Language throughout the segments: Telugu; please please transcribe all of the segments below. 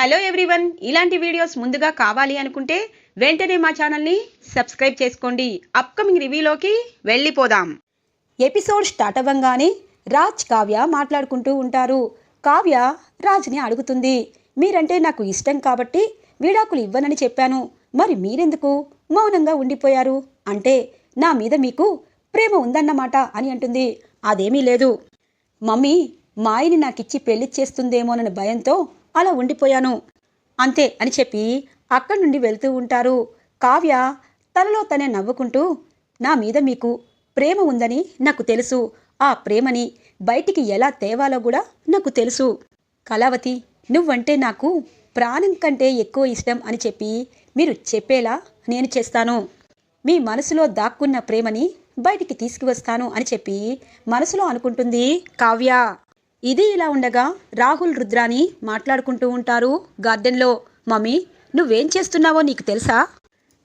హలో ఎవ్రీవన్ ఇలాంటి వీడియోస్ ముందుగా కావాలి అనుకుంటే వెంటనే మా ఛానల్ని సబ్స్క్రైబ్ చేసుకోండి. అప్కమింగ్ రివ్యూలోకి వెళ్ళిపోదాం. ఎపిసోడ్ స్టార్ట్ అవ్వంగానే రాజ్ కావ్య మాట్లాడుకుంటూ ఉంటారు. కావ్య రాజ్ని అడుగుతుంది మీరంటే నాకు ఇష్టం కాబట్టి విడాకులు ఇవ్వనని చెప్పాను. మరి మీరెందుకు మౌనంగా ఉండిపోయారు? అంటే నా మీద మీకు ప్రేమ ఉందన్నమాట అని అంటుంది. అదేమీ లేదు. మమ్మీ మాయని నాకిచ్చి పెళ్ళి చేస్తుందేమోనని భయంతో అలా ఉండిపోయాను. అంతే అని చెప్పి అక్కడి నుండి వెళ్తూ ఉంటారు. కావ్య తనలో తనే నవ్వుకుంటూ నా మీద మీకు ప్రేమ ఉందని నాకు తెలుసు. ఆ ప్రేమని బయటికి ఎలా తేవాలో కూడా నాకు తెలుసు. కళావతి నువ్వంటే నాకు ప్రాణం కంటే ఎక్కువ ఇష్టం అని చెప్పి మీరు చెప్పేలా నేను చేస్తాను. మీ మనసులో దాక్కున్న ప్రేమని బయటికి తీసుకువస్తాను అని చెప్పి మనసులో అనుకుంటుంది కావ్య. ఇది ఇలా ఉండగా రాహుల్ రుద్రాని మాట్లాడుకుంటూ ఉంటారు. గార్డెన్లో మమ్మీ నువ్వేం చేస్తున్నావో నీకు తెలుసా?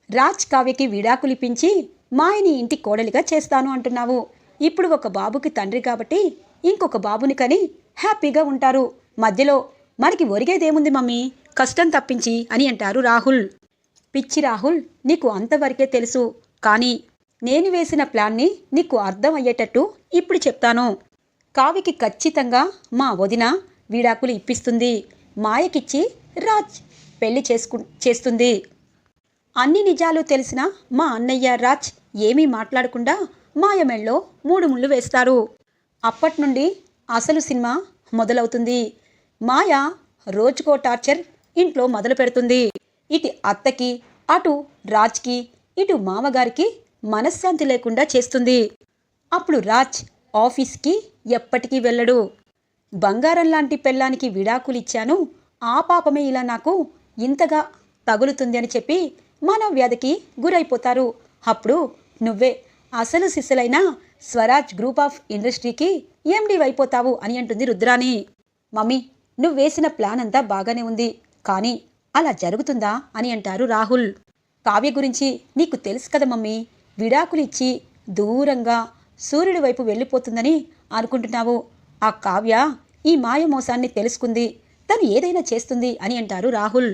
రాజ్ కావ్యకి విడాకులిపించి మాయని ఇంటి కోడలిగా చేస్తాను అంటున్నావు. ఇప్పుడు ఒక బాబుకి తండ్రి కాబట్టి ఇంకొక బాబుని కని హ్యాపీగా ఉంటారు. మధ్యలో మనకి ఒరిగేదేముంది మమ్మీ? కష్టం తప్పించి అని అంటారు రాహుల్. పిచ్చి రాహుల్ నీకు అంతవరకే తెలుసు. కానీ నేను వేసిన ప్లాన్ని నీకు అర్థం అయ్యేటట్టు ఇప్పుడు చెప్తాను. కావికి ఖచ్చితంగా మా వదిన విడాకులు ఇప్పిస్తుంది. మాయకిచ్చి రాజ్ పెళ్ళి చేసుకు చేస్తుంది. అన్ని నిజాలు తెలిసిన మా అన్నయ్య రాజ్ ఏమీ మాట్లాడకుండా మాయ మెళ్ళో మూడు ముళ్ళు వేస్తారు. అప్పటి నుండి అసలు సినిమా మొదలవుతుంది. మాయ రోజుకో టార్చర్ ఇంట్లో మొదలు పెడుతుంది. ఇటు అత్తకి అటు రాజ్కి ఇటు మామగారికి మనశ్శాంతి లేకుండా చేస్తుంది. అప్పుడు రాజ్ ఆఫీస్కి ఎప్పటికీ వెళ్ళడు. బంగారం లాంటి పెళ్ళానికి విడాకులిచ్చాను. ఆ పాపమే ఇలా నాకు ఇంతగా తగులుతుంది అని చెప్పి మనోవ్యాధికి గురైపోతారు. అప్పుడు నువ్వే అసలు శిశులైన స్వరాజ్ గ్రూప్ ఆఫ్ ఇండస్ట్రీకి ఎండి అయిపోతావు అని అంటుంది రుద్రాని మమ్మీ నువ్వు వేసిన ప్లాన్ అంతా బాగానే ఉంది. కానీ అలా జరుగుతుందా అని అంటారు రాహుల్. కావ్య గురించి నీకు తెలుసు కదా మమ్మీ విడాకులిచ్చి దూరంగా సూర్యుడి వైపు వెళ్ళిపోతుందని అనుకుంటున్నావు? ఆ కావ్య ఈ మాయ మోసాన్ని తెలుసుకుంది. తను ఏదైనా చేస్తుంది అని అంటారు రాహుల్.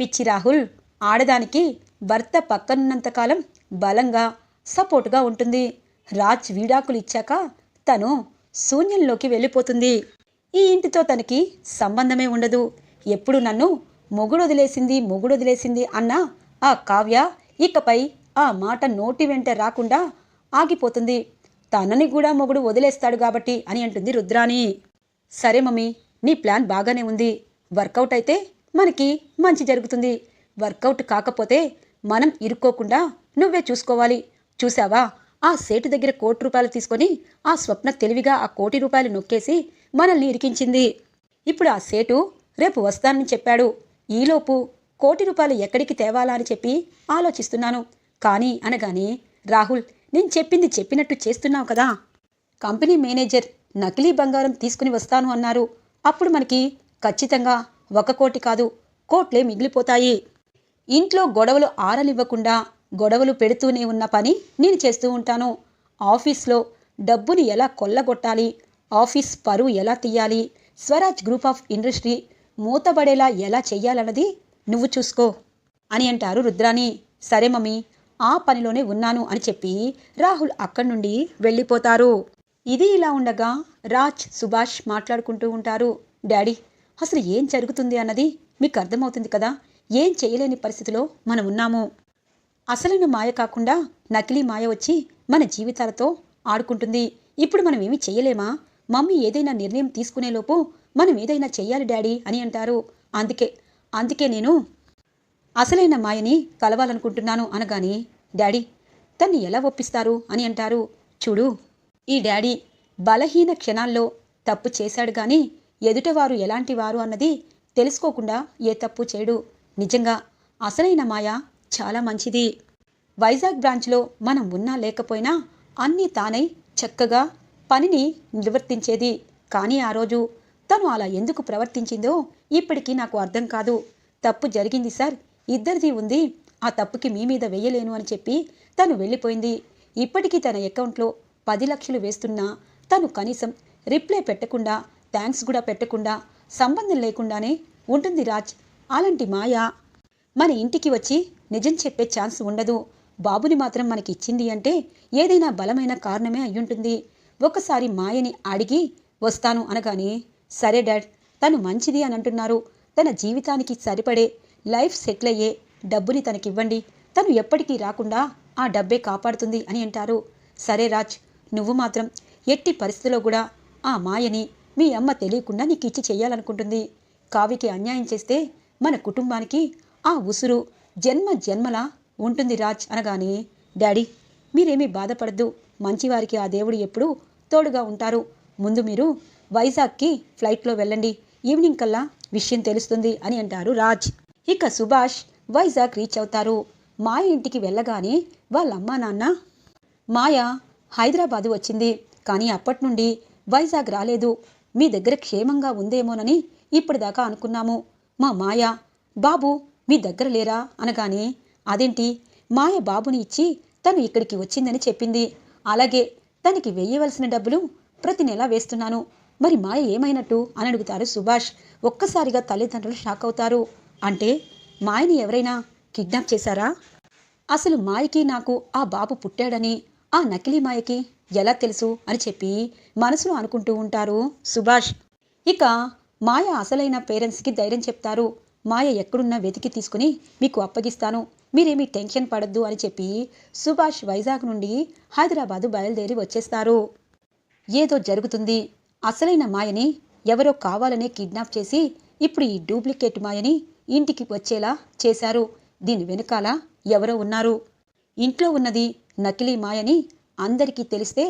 పిచ్చి రాహుల్ ఆడదానికి భర్త పక్కనున్నంతకాలం బలంగా సపోర్టుగా ఉంటుంది. రాజ్ వీడాకులు ఇచ్చాక తను శూన్యంలోకి వెళ్ళిపోతుంది. ఈ ఇంటితో తనకి సంబంధమే ఉండదు. ఎప్పుడు నన్ను మొగుడు వదిలేసింది మొగుడు వదిలేసింది అన్న ఆ కావ్య ఇకపై ఆ మాట నోటి వెంట రాకుండా ఆగిపోతుంది. తనని కూడా మొగుడు వదిలేస్తాడు కాబట్టి అని అంటుంది రుద్రాని సరే మమ్మీ నీ ప్లాన్ బాగానే ఉంది. వర్కౌట్ అయితే మనకి మంచి జరుగుతుంది. వర్కౌట్ కాకపోతే మనం ఇరుక్కోకుండా నువ్వే చూసుకోవాలి. చూసావా ఆ సేటు దగ్గర కోటి రూపాయలు తీసుకొని ఆ స్వప్న తెలివిగా ఆ కోటి రూపాయలు నొక్కేసి మనల్ని ఇరికించింది. ఇప్పుడు ఆ సేటు రేపు వస్తానని చెప్పాడు. ఈలోపు కోటి రూపాయలు ఎక్కడికి తేవాలా అని చెప్పి ఆలోచిస్తున్నాను. కానీ అనగానే రాహుల్ నేను చెప్పింది చెప్పినట్టు చేస్తున్నావు కదా. కంపెనీ మేనేజర్ నకిలీ బంగారం తీసుకుని వస్తాను అన్నారు. అప్పుడు మనకి ఖచ్చితంగా ఒక కోటి కాదు కోట్లే మిగిలిపోతాయి. ఇంట్లో గొడవలు ఆరనివ్వకుండా గొడవలు పెడుతూనే ఉన్న పని నేను చేస్తూ ఉంటాను. ఆఫీస్లో డబ్బుని ఎలా కొల్లగొట్టాలి ఆఫీస్ పరువు ఎలా తీయాలి స్వరాజ్ గ్రూప్ ఆఫ్ ఇండస్ట్రీ మూతబడేలా ఎలా చెయ్యాలన్నది నువ్వు చూసుకో అని అంటారు రుద్రాని సరే మమ్మీ ఆ పనిలోనే ఉన్నాను అని చెప్పి రాహుల్ అక్కడి నుండి వెళ్ళిపోతారు. ఇది ఇలా ఉండగా రాజ్ సుభాష్ మాట్లాడుకుంటూ ఉంటారు. డాడీ అసలు ఏం జరుగుతుంది అన్నది మీకు అర్థమవుతుంది కదా? ఏం చేయలేని పరిస్థితిలో మనం ఉన్నాము. అసలైన మాయ కాకుండా నకిలీ మాయ వచ్చి మన జీవితాలతో ఆడుకుంటుంది. ఇప్పుడు మనం ఏమి చేయలేమా? మమ్మీ ఏదైనా నిర్ణయం తీసుకునేలోపు మనం ఏదైనా చెయ్యాలి డాడీ అని అంటారు. అందుకే అందుకే నేను అసలైన మాయని కలవాలనుకుంటున్నాను అనగాని డాడీ తన్ని ఎలా ఒప్పిస్తారు? అని అంటారు. చూడు ఈ డాడీ బలహీన క్షణాల్లో తప్పు చేశాడు కానీ ఎదుటవారు ఎలాంటి వారు అన్నది తెలుసుకోకుండా ఏ తప్పు చేయడు. నిజంగా అసలైన మాయ చాలా మంచిది. వైజాగ్ బ్రాంచ్లో మనం ఉన్నా లేకపోయినా అన్నీ తానై చక్కగా పనిని నిర్వర్తించేది. కానీ ఆ రోజు తను అలా ఎందుకు ప్రవర్తించిందో ఇప్పటికీ నాకు అర్థం కాదు. తప్పు జరిగింది సార్. ఇద్దరిది ఉంది. ఆ తప్పుకి మీ మీద వెయ్యలేను అని చెప్పి తను వెళ్ళిపోయింది. ఇప్పటికీ తన అకౌంట్లో పది లక్షలు వేస్తున్నా తను కనీసం రిప్లై పెట్టకుండా థ్యాంక్స్ కూడా పెట్టకుండా సంబంధం లేకుండానే ఉంటుంది రాజ్. అలాంటి మాయ మన ఇంటికి వచ్చి నిజం చెప్పే ఛాన్స్ ఉండదు. బాబుని మాత్రం మనకి ఇచ్చింది అంటే ఏదైనా బలమైన కారణమే అయ్యుంటుంది. ఒకసారి మాయని అడిగి వస్తాను అనగానే సరే డాడ్ తను మంచిది అని అంటున్నారు. తన జీవితానికి సరిపడే లైఫ్ సెటిల్ అయ్యే డబ్బుని తనకివ్వండి. తను ఎప్పటికీ రాకుండా ఆ డబ్బే కాపాడుతుంది అని అంటారు. సరే రాజ్ నువ్వు మాత్రం ఎట్టి పరిస్థితిలో కూడా ఆ మాయని మీ అమ్మ తెలియకుండా నీకు ఇచ్చి చేయాలనుకుంటుంది. కావికి అన్యాయం చేస్తే మన కుటుంబానికి ఆ ఉసురు జన్మ జన్మలా ఉంటుంది రాజ్ అనగానే డాడీ మీరేమీ బాధపడద్దు. మంచివారికి ఆ దేవుడు ఎప్పుడూ తోడుగా ఉంటారు. ముందు మీరు వైజాగ్కి ఫ్లైట్లో వెళ్ళండి. ఈవినింగ్ కల్లా విషయం తెలుస్తుంది అని అంటారు రాజ్. ఇక సుభాష్ వైజాగ్ రీచ్ అవుతారు. మాయ ఇంటికి వెళ్ళగానే వాళ్ళ అమ్మా నాన్న మాయ హైదరాబాదు వచ్చింది. కానీ అప్పటి నుండి వైజాగ్ రాలేదు. మీ దగ్గర క్షేమంగా ఉందేమోనని ఇప్పటిదాకా అనుకున్నాము. మా మాయ బాబు మీ దగ్గర లేరా? అనగానే అదేంటి? మాయ బాబుని ఇచ్చి తను ఇక్కడికి వచ్చిందని చెప్పింది. అలాగే తనకి వేయవలసిన డబ్బులు ప్రతి నెల వేస్తున్నాను. మరి మాయ ఏమైనట్టు? అని అడుగుతారు సుభాష్. ఒక్కసారిగా తల్లిదండ్రులు షాక్ అవుతారు. అంటే మాయని ఎవరైనా కిడ్నాప్ చేశారా? అసలు మాయకి నాకు ఆ బాబు పుట్టాడని ఆ నకిలీ మాయకి ఎలా తెలుసు అని చెప్పి మనసులో అనుకుంటూ ఉంటారు సుభాష్. ఇక మాయ అసలైన పేరెంట్స్కి ధైర్యం చెప్తారు. మాయ ఎక్కడున్నా వెతికి తీసుకుని మీకు అప్పగిస్తాను. మీరేమీ టెన్షన్ పడద్దు అని చెప్పి సుభాష్ వైజాగ్ నుండి హైదరాబాదు బయలుదేరి వచ్చేస్తారు. ఏదో జరుగుతుంది. అసలైన మాయని ఎవరో కావాలనే కిడ్నాప్ చేసి ఇప్పుడు ఈ డూప్లికేట్ మాయని ఇంటికి వచ్చేలా చేశారు. దీని వెనుకాల ఎవరో ఉన్నారు. ఇంట్లో ఉన్నది నకిలీ మాయని అందరికీ తెలిస్తే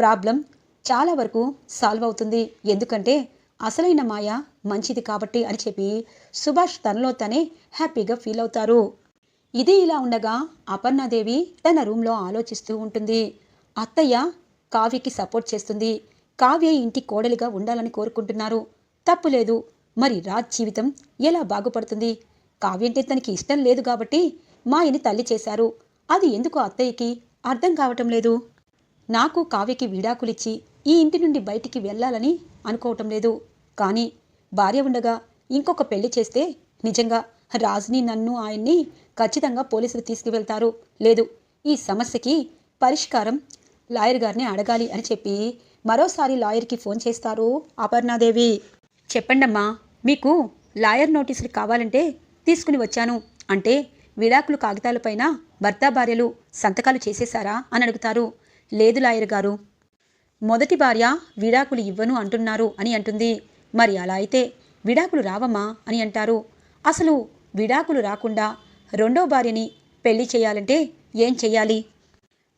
ప్రాబ్లం చాలా వరకు సాల్వ్ అవుతుంది. ఎందుకంటే అసలైన మాయ మంచిది కాబట్టి అని చెప్పి సుభాష్ తనలో తనే హ్యాపీగా ఫీల్ అవుతారు. ఇది ఇలా ఉండగా అపర్ణాదేవి తన రూమ్లో ఆలోచిస్తూ ఉంటుంది. అత్తయ్య కావ్యకి సపోర్ట్ చేస్తుంది. కావ్య ఇంటి కోడలిగా ఉండాలని కోరుకుంటున్నారు. తప్పులేదు మరి రాజ్ జీవితం ఎలా బాగుపడుతుంది? కావ్యంటే తనకి ఇష్టం లేదు కాబట్టి మాయని తల్లి చేశారు. అది ఎందుకు అత్తయ్యకి అర్థం కావటం లేదు? నాకు కావ్యకి విడాకులిచ్చి ఈ ఇంటి నుండి బయటికి వెళ్ళాలని అనుకోవటం లేదు. కానీ భార్య ఉండగా ఇంకొక పెళ్ళి చేస్తే నిజంగా రాజుని నన్ను ఆయన్ని ఖచ్చితంగా పోలీసులు తీసుకువెళ్తారు. లేదు ఈ సమస్యకి పరిష్కారం లాయర్ గారిని అడగాలి అని చెప్పి మరోసారి లాయర్కి ఫోన్ చేస్తారు అపర్ణాదేవి. చెప్పండమ్మా మీకు లాయర్ నోటీసులు కావాలంటే తీసుకుని వచ్చాను. అంటే విడాకులు కాగితాలపైన భర్త భార్యలు సంతకాలు చేసేశారా అని అడుగుతారు. లేదు లాయర్ గారు. మొదటి భార్య విడాకులు ఇవ్వను అంటున్నారు అని అంటుంది. మరి అలా అయితే విడాకులు రావమ్మా అని అంటారు. అసలు విడాకులు రాకుండా రెండో భార్యని పెళ్ళి చేయాలంటే ఏం చెయ్యాలి?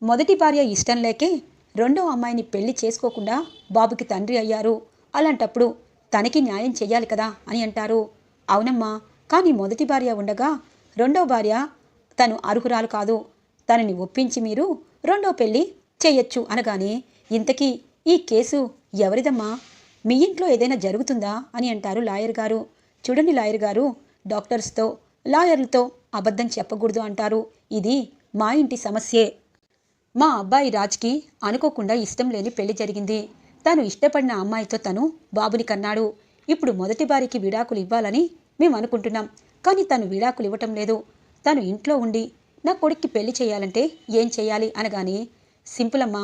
మొదటి భార్య ఇష్టం లేకే రెండో అమ్మాయిని పెళ్ళి చేసుకోకుండా బాబుకి తండ్రి అయ్యారు. అలాంటప్పుడు తనకి న్యాయం చేయాలి కదా అని అంటారు. అవునమ్మా కానీ మొదటి భార్య ఉండగా రెండో భార్య తను అర్హురాలు కాదు. తనని ఒప్పించి మీరు రెండో పెళ్ళి చేయొచ్చు అనగానే ఇంతకీ ఈ కేసు ఎవరిదమ్మా? మీ ఇంట్లో ఏదైనా జరుగుతుందా అని అంటారు లాయర్ గారు. చూడండి లాయర్ గారు డాక్టర్స్తో లాయర్లతో అబద్ధం చెప్పకూడదు అంటారు. ఇది మా ఇంటి సమస్యే. మా అబ్బాయి రాజ్కి అనుకోకుండా ఇష్టం లేని పెళ్ళి జరిగింది. తను ఇష్టపడిన అమ్మాయితో తను బాబుని కన్నాడు. ఇప్పుడు మొదటి బారికి విడాకులు ఇవ్వాలని మేము అనుకుంటున్నాం. కానీ తను విడాకులు ఇవ్వటం లేదు. తను ఇంట్లో ఉండి నా కొడుక్కి పెళ్ళి చేయాలంటే ఏం చేయాలి అనగానే సింపుల్ అమ్మా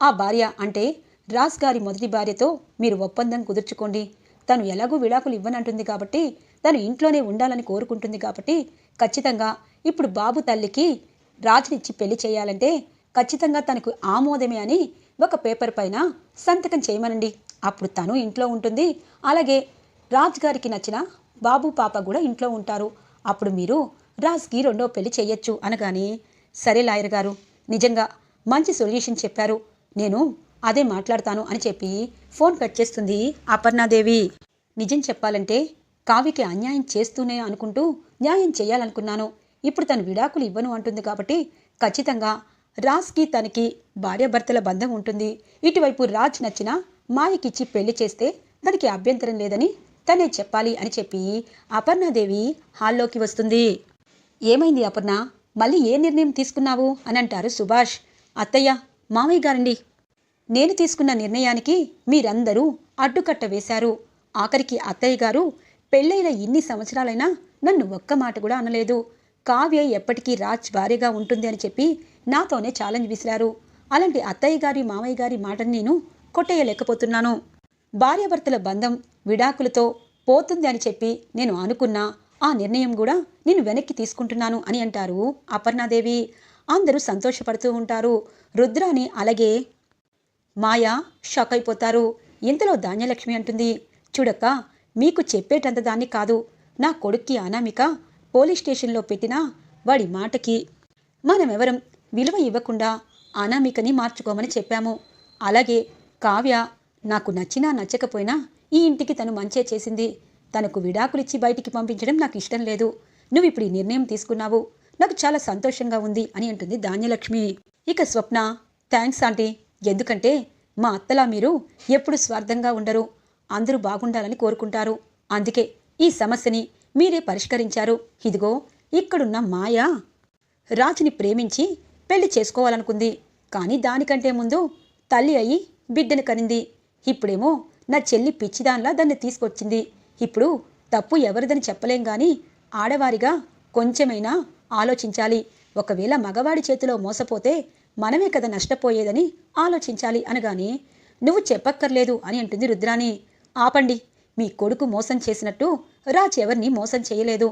ఆ భార్య అంటే రాజ్ గారి మొదటి భార్యతో మీరు ఒప్పందం కుదుర్చుకోండి. తను ఎలాగూ విడాకులు ఇవ్వనంటుంది కాబట్టి తను ఇంట్లోనే ఉండాలని కోరుకుంటుంది కాబట్టి ఖచ్చితంగా ఇప్పుడు బాబు తల్లికి రాజునిచ్చి పెళ్ళి చేయాలంటే ఖచ్చితంగా తనకు ఆమోదమే అని ఒక పేపర్ పైన సంతకం చేయమనండి. అప్పుడు తను ఇంట్లో ఉంటుంది. అలాగే రాజ్ గారికి నచ్చిన బాబు పాప కూడా ఇంట్లో ఉంటారు. అప్పుడు మీరు రాజ్కి రెండో పెళ్ళి చేయొచ్చు అనగానే సరే లాయర్ గారు నిజంగా మంచి సొల్యూషన్ చెప్పారు. నేను అదే మాట్లాడతాను అని చెప్పి ఫోన్ కట్ చేస్తుంది అపర్ణాదేవి. నిజం చెప్పాలంటే కావికి అన్యాయం చేస్తూనే అనుకుంటూ న్యాయం చేయాలనుకున్నాను. ఇప్పుడు తను విడాకులు ఇవ్వను అంటుంది కాబట్టి ఖచ్చితంగా రాజ్కి తనకి భార్యాభర్తల బంధం ఉంటుంది. ఇటువైపు రాజ్ నచ్చిన మాయకిచ్చి పెళ్ళి చేస్తే తనకి అభ్యంతరం లేదని తనే చెప్పాలి అని చెప్పి అపర్ణాదేవి హాల్లోకి వస్తుంది. ఏమైంది అపర్ణ? మళ్ళీ ఏ నిర్ణయం తీసుకున్నావు? అని అంటారు సుభాష్. అత్తయ్య మామయ్య గారండి. నేను తీసుకున్న నిర్ణయానికి మీరందరూ అడ్డుకట్ట వేశారు. ఆఖరికి అత్తయ్య గారు పెళ్ళైన ఇన్ని సంవత్సరాలైనా నన్ను ఒక్క మాట కూడా అనలేదు. కావ్య ఎప్పటికీ రాజ్ భార్యగా ఉంటుంది అని చెప్పి నాతోనే ఛాలెంజ్ విసిరారు. అలాంటి అత్తయ్య గారి మామయ్య గారి మాటని నేను కొట్టేయలేకపోతున్నాను. భార్యాభర్తల బంధం విడాకులతో పోతుంది అని చెప్పి నేను అనుకున్నా. ఆ నిర్ణయం కూడా నేను వెనక్కి తీసుకుంటున్నాను అని అంటారు అపర్ణాదేవి. అందరూ సంతోషపడుతూ ఉంటారు. రుద్రాని అలాగే మాయా షాక్ అయిపోతారు. ఇంతలో ధాన్యలక్ష్మి అంటుంది చూడక్క మీకు చెప్పేటంత దాన్ని కాదు. నా కొడుక్కి అనామిక పోలీస్ స్టేషన్లో పెట్టినా వాడి మాటకి మనమెవరం విలువ ఇవ్వకుండా అనామికని మార్చుకోమని చెప్పాము. అలాగే కావ్య నాకు నచ్చినా నచ్చకపోయినా ఈ ఇంటికి తను మంచే చేసింది. తనకు విడాకులిచ్చి బయటికి పంపించడం నాకు ఇష్టం లేదు. నువ్వు ఇప్పుడు ఈ నిర్ణయం తీసుకున్నావు. నాకు చాలా సంతోషంగా ఉంది అని అంటుంది ధాన్యలక్ష్మి. ఇక స్వప్న థ్యాంక్స్ ఆంటీ. ఎందుకంటే మా అత్తలా మీరు ఎప్పుడు స్వార్థంగా ఉండరు. అందరూ బాగుండాలని కోరుకుంటారు. అందుకే ఈ సమస్యని మీరే పరిష్కరించారు. ఇదిగో ఇక్కడున్న మాయా రాజుని ప్రేమించి పెళ్ళి చేసుకోవాలనుకుంది. కానీ దానికంటే ముందు తల్లి అయి బిడ్డను కనింది. ఇప్పుడేమో నా చెల్లి పిచ్చిదాన్లా దాన్ని తీసుకొచ్చింది. ఇప్పుడు తప్పు ఎవరిదని చెప్పలేం గాని ఆడవారిగా కొంచెమైనా ఆలోచించాలి. ఒకవేళ మగవాడి చేతిలో మోసపోతే మనమే కదా నష్టపోయేదని ఆలోచించాలి అనగాని నువ్వు చెప్పక్కర్లేదు అని అంటుంది రుద్రాణి. ఆపండి మీ కొడుకు మోసం చేసినట్టు రాజ్ ఎవరిని మోసం చేయలేదు.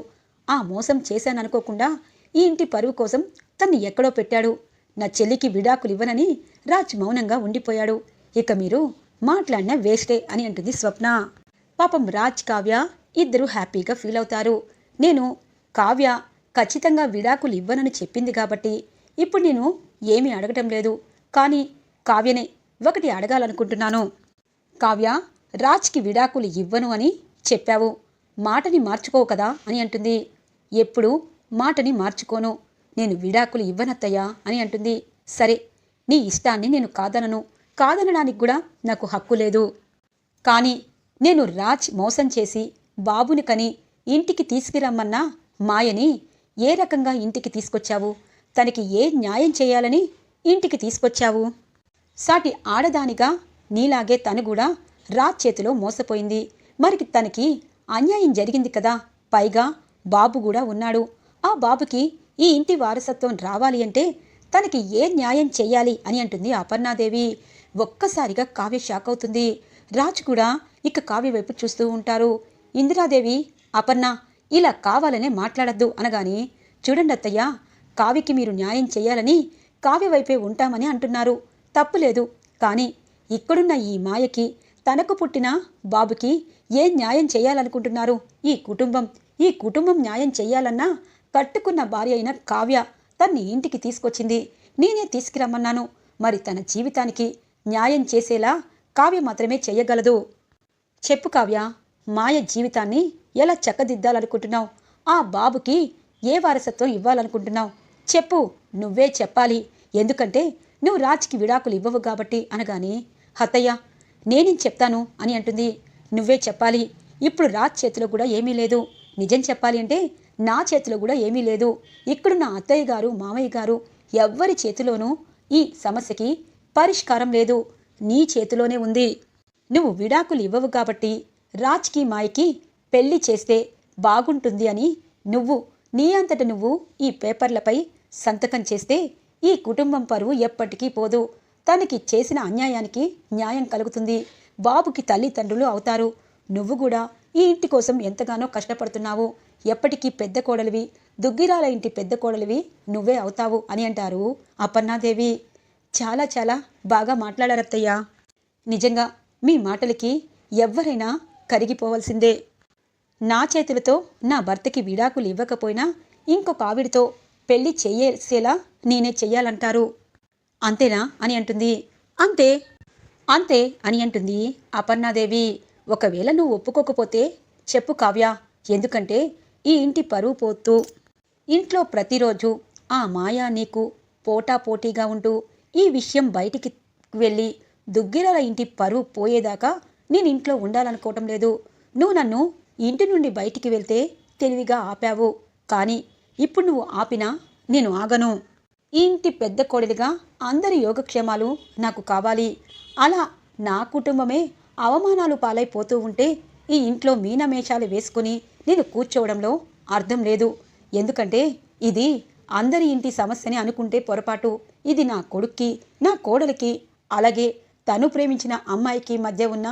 ఆ మోసం చేశాననుకోకుండా ఈ ఇంటి పరువు కోసం తన్ని ఎక్కడో పెట్టాడు. నా చెల్లికి విడాకులు ఇవ్వనని రాజ్ మౌనంగా ఉండిపోయాడు. ఇక మీరు మాట్లాడిన వేస్టే అని అంటుంది స్వప్న. పాపం రాజ్ కావ్య ఇద్దరు హ్యాపీగా ఫీల్ అవుతారు. నేను కావ్య ఖచ్చితంగా విడాకులు ఇవ్వనని చెప్పింది కాబట్టి ఇప్పుడు నేను ఏమీ అడగటం లేదు. కానీ కావ్యనే ఒకటి అడగాలనుకుంటున్నాను. కావ్య రాజ్కి విడాకులు ఇవ్వను అని చెప్పావు. మాటని మార్చుకోవు కదా అని అంటుంది. ఎప్పుడు మాటని మార్చుకోను. నేను విడాకులు ఇవ్వనత్తయ్యా అని అంటుంది. సరే నీ ఇష్టాన్ని నేను కాదనను. కాదనడానికి కూడా నాకు హక్కు లేదు. కానీ నేను రాజ్ మోసం చేసి బాబుని కని ఇంటికి తీసుకురమ్మన్నా మాయని ఏ రకంగా ఇంటికి తీసుకొచ్చావు? తనకి ఏ న్యాయం చేయాలని ఇంటికి తీసుకొచ్చావు? సాటి ఆడదానిగా నీలాగే తను కూడా రాజ్ చేతిలో మోసపోయింది. మరికి తనకి అన్యాయం జరిగింది కదా. పైగా బాబు కూడా ఉన్నాడు. ఆ బాబుకి ఈ ఇంటి వారసత్వం రావాలి అంటే తనకి ఏ న్యాయం చేయాలి అని అంటుంది అపర్ణాదేవి. ఒక్కసారిగా కావ్య షాక్ అవుతుంది. రాజు కూడా ఇక కావ్య వైపు చూస్తూ ఉంటారు. ఇందిరాదేవి అపర్ణ ఇలా కావాలనే మాట్లాడద్దు అనగాని చూడండి అత్తయ్య కావ్యకి మీరు న్యాయం చేయాలని కావ్య వైపే ఉంటామని అంటున్నారు. తప్పులేదు కానీ ఇక్కడున్న ఈ మాయకి తనకు పుట్టిన బాబుకి ఏ న్యాయం చేయాలనుకుంటున్నారు? ఈ కుటుంబం ఈ కుటుంబం న్యాయం చేయాలన్నా కట్టుకున్న భార్య అయిన కావ్య తన్ని ఇంటికి తీసుకొచ్చింది. నేనే తీసుకురమ్మన్నాను. మరి తన జీవితానికి న్యాయం చేసేలా కావ్య మాత్రమే చేయగలదు. చెప్పు కావ్య మాయ జీవితాన్ని ఎలా చక్కదిద్దాలనుకుంటున్నావు? ఆ బాబుకి ఏ వారసత్వం ఇవ్వాలనుకుంటున్నావు? చెప్పు నువ్వే చెప్పాలి. ఎందుకంటే నువ్వు రాజ్కి విడాకులు ఇవ్వవు కాబట్టి అనగాని హత్తయ్య నేనేం చెప్తాను? అని అంటుంది. నువ్వే చెప్పాలి. ఇప్పుడు రాజ్ చేతిలో కూడా ఏమీ లేదు. నిజం చెప్పాలి అంటే నా చేతిలో కూడా ఏమీ లేదు. ఇక్కడున్న అత్తయ్య గారు మామయ్య గారు ఎవ్వరి చేతిలోనూ ఈ సమస్యకి పరిష్కారం లేదు. నీ చేతిలోనే ఉంది. నువ్వు విడాకులు ఇవ్వవు కాబట్టి రాజ్కి మాయకి పెళ్ళి చేస్తే బాగుంటుంది అని నువ్వు నీ అంతట నువ్వు ఈ పేపర్లపై సంతకం చేస్తే ఈ కుటుంబం పరువు ఎప్పటికీ పోదు. తనకి చేసిన అన్యాయానికి న్యాయం కలుగుతుంది. బాబుకి తల్లిదండ్రులు అవుతారు. నువ్వు కూడా ఈ ఇంటి కోసం ఎంతగానో కష్టపడుతున్నావు. ఎప్పటికీ పెద్ద కోడలివి. దుగ్గిరాల ఇంటి పెద్ద కోడలివి. నువ్వే అవుతావు అని అంటారు అపర్ణాదేవి. చాలా చాలా బాగా మాట్లాడారత్తయ్యా. నిజంగా మీ మాటలకి ఎవ్వరైనా కరిగిపోవలసిందే. నా చేతులతో నా భర్తకి విడాకులు ఇవ్వకపోయినా ఇంకొక ఆవిడితో పెళ్ళి చేయేసేలా నేనే చెయ్యాలంటారు. అంతేనా అని అంటుంది. అంతే అంతే అని అంటుంది అపర్ణాదేవి. ఒకవేళ నువ్వు ఒప్పుకోకపోతే చెప్పు కావ్య ఎందుకంటే ఈ ఇంటి పరువు పోతూ. ఇంట్లో ప్రతిరోజు ఆ మాయా నీకు పోటాపోటీగా ఉంటూ ఈ విషయం బయటికి వెళ్ళి దుగ్గిరాల ఇంటి పరువు పోయేదాకా నేను ఇంట్లో ఉండాలనుకోవటం లేదు. నువ్వు నన్ను ఇంటి నుండి బయటికి వెళ్తే తెలివిగా ఆపావు. కానీ ఇప్పుడు నువ్వు ఆపినా నేను ఆగను. ఈ ఇంటి పెద్ద కోడలిగా అందరి యోగక్షేమాలు నాకు కావాలి. అలా నా కుటుంబమే అవమానాలు పాలైపోతూ ఉంటే ఈ ఇంట్లో మీనమేషాలు వేసుకుని నేను కూర్చోవడంలో అర్థం లేదు. ఎందుకంటే ఇది అందరి ఇంటి సమస్యని అనుకుంటే పొరపాటు. ఇది నా కొడుక్కి నా కోడలికి అలాగే తను ప్రేమించిన అమ్మాయికి మధ్య ఉన్న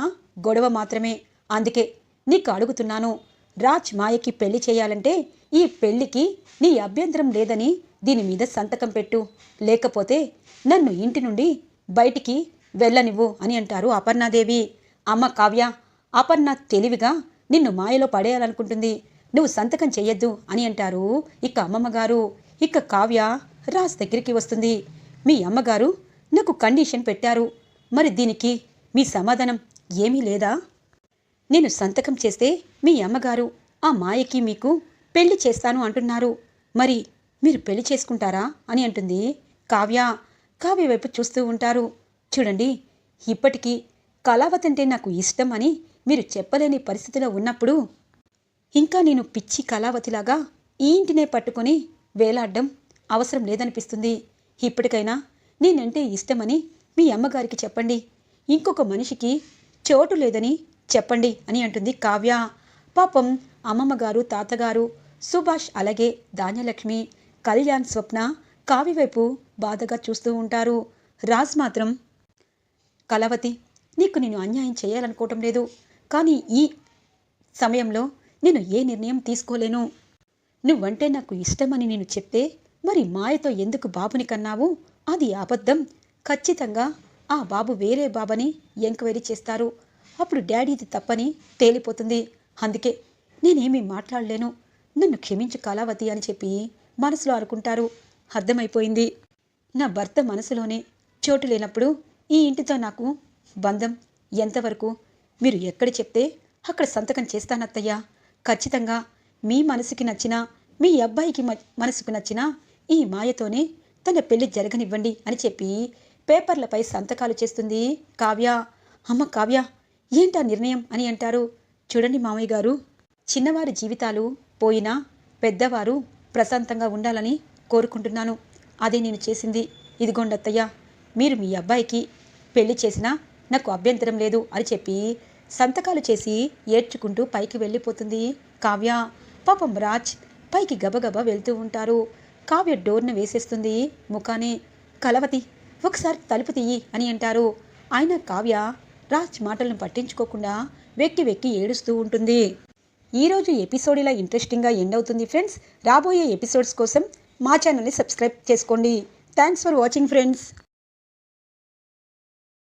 గొడవ మాత్రమే. అందుకే నీకు అడుగుతున్నాను రాజ్ మాయకి పెళ్ళి చేయాలంటే ఈ పెళ్ళికి నీ అభ్యంతరం లేదని దీని మీద సంతకం పెట్టు. లేకపోతే నన్ను ఇంటి నుండి బయటికి వెళ్ళనివ్వు అని అంటారు అపర్ణాదేవి. అమ్మ కావ్య అపర్ణ తెలివిగా నిన్ను మాయలో పడేయాలనుకుంటుంది. నువ్వు సంతకం చెయ్యొద్దు అని అంటారు ఇక అమ్మమ్మగారు. ఇక కావ్య రాజ్ దగ్గరికి వస్తుంది. మీ అమ్మగారు నాకు కండిషన్ పెట్టారు. మరి దీనికి మీ సమాధానం ఏమీ లేదా? నేను సంతకం చేస్తే మీ అమ్మగారు ఆ మాయకి మీకు పెళ్ళి చేస్తాను అంటున్నారు. మరి మీరు పెళ్ళి చేసుకుంటారా అని అంటుంది కావ్య. కావ్య వైపు చూస్తూ ఉంటారు. చూడండి ఇప్పటికీ కళావతి అంటే నాకు ఇష్టం అని మీరు చెప్పలేని పరిస్థితిలో ఉన్నప్పుడు ఇంకా నేను పిచ్చి కళావతిలాగా ఈ ఇంటినే పట్టుకొని వేలాడడం అవసరం లేదనిపిస్తుంది. ఇప్పటికైనా నేనంటే ఇష్టమని మీ అమ్మగారికి చెప్పండి. ఇంకొక మనిషికి చోటు లేదని చెప్పండి అని అంటుంది కావ్య. పాపం అమ్మమ్మగారు తాతగారు సుభాష్ అలాగే ధాన్యలక్ష్మి కళ్యాణ్ స్వప్న కావ్య వైపు బాధగా చూస్తూ ఉంటారు. రాజ్ మాత్రం కలవతి నీకు నేను అన్యాయం చేయాలనుకోవటం లేదు. కానీ ఈ సమయంలో నేను ఏ నిర్ణయం తీసుకోలేను. నువ్వంటే నాకు ఇష్టమని నేను చెప్తే మరి మాయతో ఎందుకు బాబుని కన్నావు? అది అబద్ధం. ఖచ్చితంగా ఆ బాబు వేరే బాబని ఎంక్వైరీ చేస్తారు. అప్పుడు డాడీది తప్పని తేలిపోతుంది. అందుకే నేనేమీ మాట్లాడలేను. నన్ను క్షమించు కళావతి అని చెప్పి మనసులో అనుకుంటారు. అర్థమైపోయింది. నా భర్త మనసులోనే చోటు లేనప్పుడు ఈ ఇంటితో నాకు బంధం ఎంతవరకు? మీరు ఎక్కడ చెప్తే అక్కడ సంతకం చేస్తానత్తయ్యా. ఖచ్చితంగా మీ మనసుకి నచ్చిన మీ అబ్బాయికి మ- మనసుకు నచ్చిన ఈ మాయతోనే తన పెళ్ళి జరగనివ్వండి అని చెప్పి పేపర్లపై సంతకాలు చేస్తుంది కావ్య. అమ్మ కావ్య ఏంటా నిర్ణయం అని అంటారు. చూడండి మామయ్య గారు. చిన్నవారి జీవితాలు పోయినా పెద్దవారు ప్రశాంతంగా ఉండాలని కోరుకుంటున్నాను. అదే నేను చేసింది. ఇదిగోండత్తయ్య మీరు మీ అబ్బాయికి పెళ్ళి చేసినా నాకు అభ్యంతరం లేదు అని చెప్పి సంతకాలు చేసి ఏడ్చుకుంటూ పైకి వెళ్ళిపోతుంది. కావ్య పాపం రాజ్ పైకి గబగబా వెళ్తూ ఉంటారు. కావ్య డోర్ను వేసేస్తుంది. ముఖానే కలవతి ఒకసారి తలుపు తీయి అని అంటారు. ఆయన కావ్య రాజ్ మాటలను పట్టించుకోకుండా వెక్కి వెక్కి ఏడుస్తూ ఉంటుంది. ఈరోజు ఎపిసోడ్ ఇలా ఇంట్రెస్టింగ్గా ఎండ్ అవుతుంది ఫ్రెండ్స్. రాబోయే ఎపిసోడ్స్ కోసం మా ఛానల్ని సబ్స్క్రైబ్ చేసుకోండి. Thanks for watching friends.